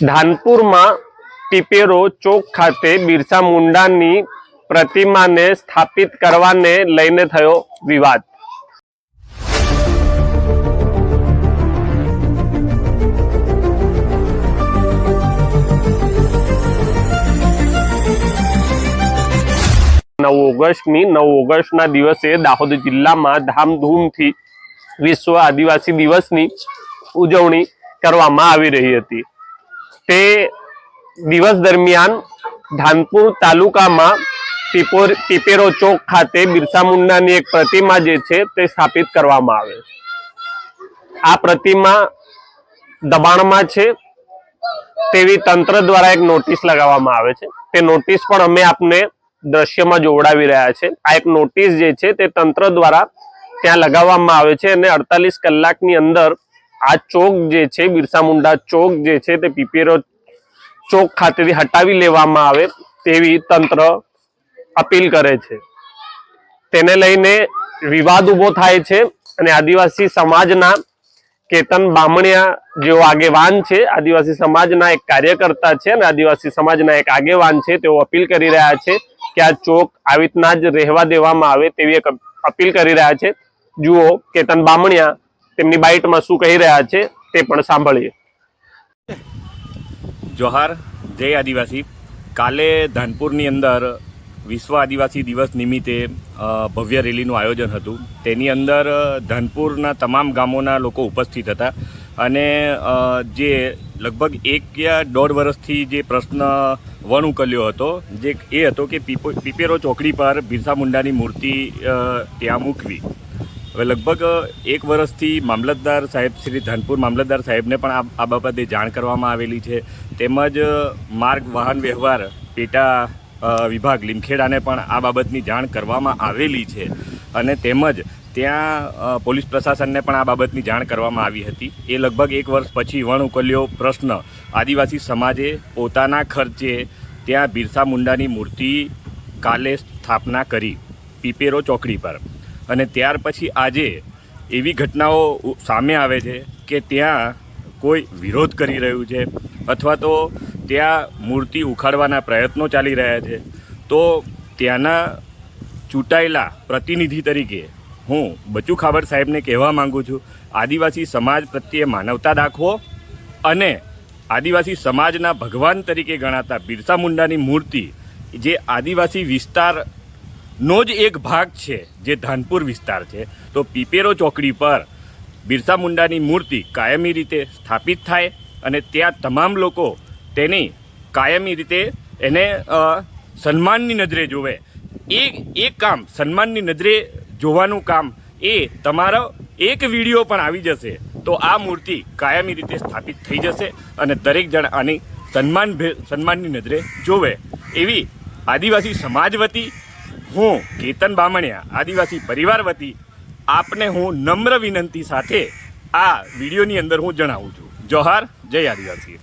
ધાનપુરમાં ટીપેરો ચોક ખાતે બિરસા મુંડાની પ્રતિમાને સ્થાપિત કરવાને લઈને થયો વિવાદ. નવ ઓગસ્ટની, નવ ઓગસ્ટના દિવસે દાહોદ જિલ્લામાં ધામધૂમથી વિશ્વ આદિવાસી દિવસની ઉજવણી કરવામાં આવી રહી હતી. તે દિવસ દરમિયાન ધાનપુર તાલુકામાં ટીપોર ટીપેરો ચોક ખાતે બિરસા મુંડાની એક પ્રતિમા જે છે તે સ્થાપિત કરવામાં આવે છે. આ પ્રતિમા દબાણમાં છે તેવી તંત્ર દ્વારા એક નોટિસ લગાવવામાં આવે છે. તે નોટિસ પણ અમે આપને દ્રશ્યમાં જોવડાવી રહ્યા છે. આ એક નોટિસ જે છે તે તંત્ર દ્વારા ત્યાં લગાવવામાં આવે છે અને અડતાલીસ કલાકની અંદર આ ચોક જે છે, બિરસા મુંડા ચોક જે છે, તે પીપેરો ચોક ખાતેથી હટાવી લેવામાં આવે તેવી તંત્ર અપીલ કરે છે. તેને લઈને વિવાદ ઊભો થાય છે અને આદિવાસી સમાજના કેતન બામણિયા જેઓ આગેવાન છે, આદિવાસી સમાજના એક કાર્યકર્તા છે અને આદિવાસી સમાજના એક આગેવાન છે, તેઓ અપીલ કરી રહ્યા છે કે આ ચોક આવી રીતના જ રહેવા દેવામાં આવે તેવી એક અપીલ કરી રહ્યા છે. જુઓ, કેતન બામણિયા તેમની બાઇટમાં શું કહી રહ્યા છે તે પણ સાંભળીએ. જોહાર, જય આદિવાસી. કાલે ધાનપુરની અંદર વિશ્વ આદિવાસી દિવસ નિમિત્તે ભવ્ય રેલીનું આયોજન હતું. તેની અંદર ધાનપુરના તમામ ગામોના લોકો ઉપસ્થિત હતા અને જે લગભગ એક યા દોઢ વર્ષથી જે પ્રશ્ન વણ ઉકલ્યો હતો, જે એ હતો કે પીપો, પીપેરો ચોકડી પર બિરસા મુંડાની મૂર્તિ ત્યાં મૂકવી. હવે લગભગ એક વર્ષથી મામલતદાર સાહેબ શ્રી ધાનપુર મામલતદાર સાહેબને પણ આ બાબતે જાણ કરવામાં આવેલી છે. તેમજ માર્ગ વાહન વ્યવહાર પેટા વિભાગ લીમખેડાને પણ આ બાબતની જાણ કરવામાં આવેલી છે. અને તેમજ ત્યાં પોલીસ પ્રશાસનને પણ આ બાબતની જાણ કરવામાં આવી હતી. એ લગભગ એક વર્ષ પછી વણ ઉકલ્યો પ્રશ્ન. આદિવાસી સમાજે પોતાના ખર્ચે ત્યાં બિરસા મુંડાની મૂર્તિ કાલે સ્થાપના કરી. પીપેરો ચોકડી પર. અને ત્યાર પછી આજે એવી ઘટનાઓ સામે આવે છે કે ત્યાં કોઈ વિરોધ કરી રહ્યું છે અથવા તો ત્યાં મૂર્તિ ઉખાડવાના પ્રયત્નો ચાલી રહ્યા છે. તો ત્યાંના ચૂંટાયેલા પ્રતિનિધિ તરીકે હું બચુ ખાબર સાહેબને કહેવા માંગુ છું, આદિવાસી સમાજ પ્રત્યે માનવતા દાખવો અને આદિવાસી સમાજના ભગવાન તરીકે ગણાતા બિરસા મુંડાની મૂર્તિ જે આદિવાસી વિસ્તાર નો જ એક ભાગ છે, જે ધાનપુર વિસ્તાર છે. તો પીપેરો ચોકડી પર બિરસા મુંડાની મૂર્તિ કાયમી રીતે સ્થાપિત થાય અને ત્યાં તમામ લોકો તેની કાયમી રીતે એને સન્માનની નજરે જોવે. એ એ કામ, સન્માનની નજરે જોવાનું કામ એ તમારો એક વીડિયો પણ આવી જશે. તો આ મૂર્તિ કાયમી રીતે સ્થાપિત થઈ જશે અને દરેક જણ આની સન્માન સન્માનની નજરે જોવે. એવી આદિવાસી સમાજ વતી હું કેતન બામણિયા, આદિવાસી પરિવાર વતી આપને હું નમ્ર વિનંતી સાથે આ વિડીયોની અંદર હું જણાવું છું. જોહાર, જય આદિવાસી.